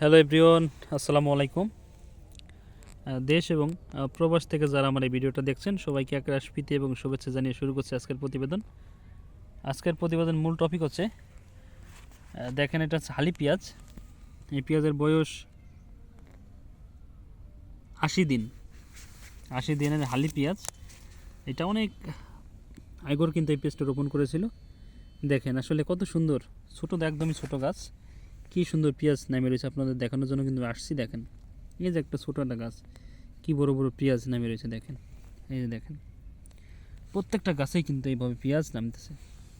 Hello everyone, আসসালামু আলাইকুম। দেশ এবং প্রবাস থেকে যারা আমার এই ভিডিওটা দেখছেন, সবাইকে একরাশ প্রীতি এবং শুভেচ্ছা জানিয়ে শুরু করছে আজকের প্রতিবেদন। আজকের প্রতিবেদন মূল টপিক হচ্ছে দেখেন এটা হচ্ছে হালি পেঁয়াজ। এই পেঁয়াজের বয়স আশি দিন। আশি দিনের হালি পেঁয়াজ। এটা অনেক আগর কিন্তু এই পেঁয়াজটা রোপণ করেছিল। দেখেন আসলে কত সুন্দর, ছোটো একদমই ছোট গাছ। কি সুন্দর পেঁয়াজ নামে রয়েছে আপনাদের দেখানোর জন্য কিন্তু আসছি, দেখেন। এই যে একটা ছোটো একটা গাছ, কি বড় বড় পেঁয়াজ নামে রয়েছে, দেখেন। এই যে দেখেন। প্রত্যেকটা গাছেই কিন্তু এইভাবে পেঁয়াজ নামতেছে।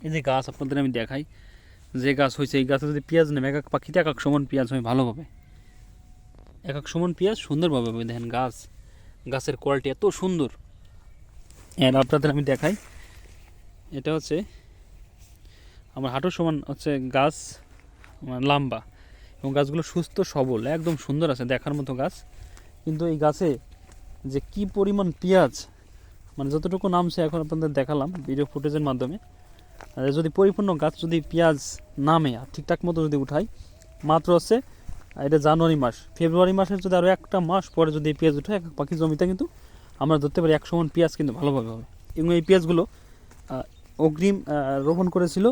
এই যে গাছ আপনাদের আমি দেখাই, যে গাছ হয়েছে, এই গাছে যদি পেঁয়াজ নামে, এক এক পাখিতে এক এক সমান পেঁয়াজ হয় ভালোভাবে। এক এক সমান পেঁয়াজ সুন্দরভাবে হবে, দেখেন গাছ। গাছের কোয়ালিটি এত সুন্দর। আর আপনাদের আমি দেখাই, এটা হচ্ছে, আমার হাঁটুর সমান হচ্ছে গাছ লম্বা এবং গাছগুলো সুস্থ, সবল, একদম সুন্দর আছে দেখার মতো গাছ। কিন্তু এই গাছে যে কি পরিমাণ পেঁয়াজ মানে যতটুকু নামছে এখন আপনাদের দেখালাম ভিডিও ফুটেজের মাধ্যমে যদি পরিপূর্ণ গাছ যদি পেঁয়াজ নামে আর ঠিকঠাক মতো যদি উঠাই, মাত্র আছে এটা জানুয়ারি মাস, ফেব্রুয়ারি মাসের যদি আরও একটা মাস পরে যদি এই পেঁয়াজ উঠে এক পাখি জমিতে কিন্তু আমরা ধরতে পারি এক সমান পেঁয়াজ কিন্তু ভালোভাবে হবে। এবং এই পেঁয়াজগুলো অগ্রিম রোপণ করেছিল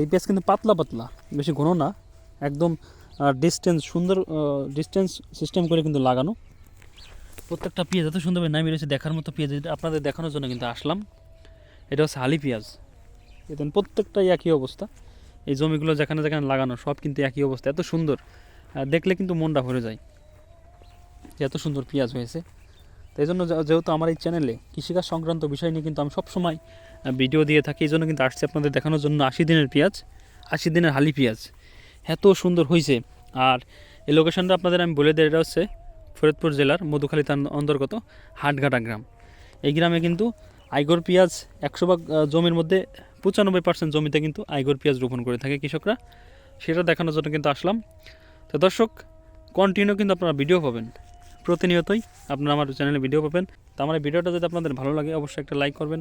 এই পেঁয়াজ কিন্তু পাতলা পাতলা, বেশি ঘন না, একদম ডিস্টেন্স সুন্দর ডিস্টেন্স সিস্টেম করে কিন্তু লাগানো। প্রত্যেকটা পেঁয়াজ এত সুন্দরভাবে নামিয়ে রয়েছে, দেখার মতো পেঁয়াজ আপনাদের দেখানোর জন্য কিন্তু আসলাম। এটা হচ্ছে হালি পেঁয়াজ। দেখুন, প্রত্যেকটাই একই অবস্থা। এই জমিগুলো যেখানে যেখানে লাগানো, সব কিন্তু একই অবস্থা, এত সুন্দর। দেখলে কিন্তু মনটা ভরে যায় এত সুন্দর পেঁয়াজ হয়েছে। তাই জন্য যেহেতু আমার এই চ্যানেলে কৃষিকাজ সংক্রান্ত বিষয় নিয়ে কিন্তু আমি সবসময় ভিডিও দিয়ে থাকি এই জন্য কিন্তু আসছি আপনাদের দেখানোর জন্য আশি দিনের পেঁয়াজ, আশি দিনের হালি পেঁয়াজ। এত সুন্দর হয়েছে আর এই লোকেশনটা আপনাদের আমি বলে দিই, এটা হচ্ছে ফরিদপুর জেলার মধুখালী থান অন্তর্গত হাটঘাটা গ্রাম। এই গ্রামে কিন্তু আইগর পেঁয়াজ একশো ভাগ জমির মধ্যে পঁচানব্বই পার্সেন্ট জমিতে কিন্তু আইগর পেঁয়াজ রোপণ করে থাকে কৃষকরা। সেটা দেখানোর জন্য কিন্তু আসলাম। তো দর্শক কন্টিনিউ কিন্তু আপনারা ভিডিও পাবেন। প্রতিনিয়তই আপনারা আমার চ্যানেলে ভিডিও পাবেন। তো আমার ভিডিওটা যদি আপনাদের ভালো লাগে, অবশ্যই একটা লাইক করবেন,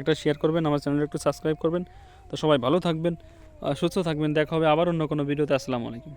একটা শেয়ার করবেন, আমার চ্যানেলে একটু সাবস্ক্রাইব করবেন। তো সবাই ভালো থাকবেন সুস্থ থাকবেন। দেখা হবে আবার অন্য কোনো ভিডিওতে। আসসালামু আলাইকুম।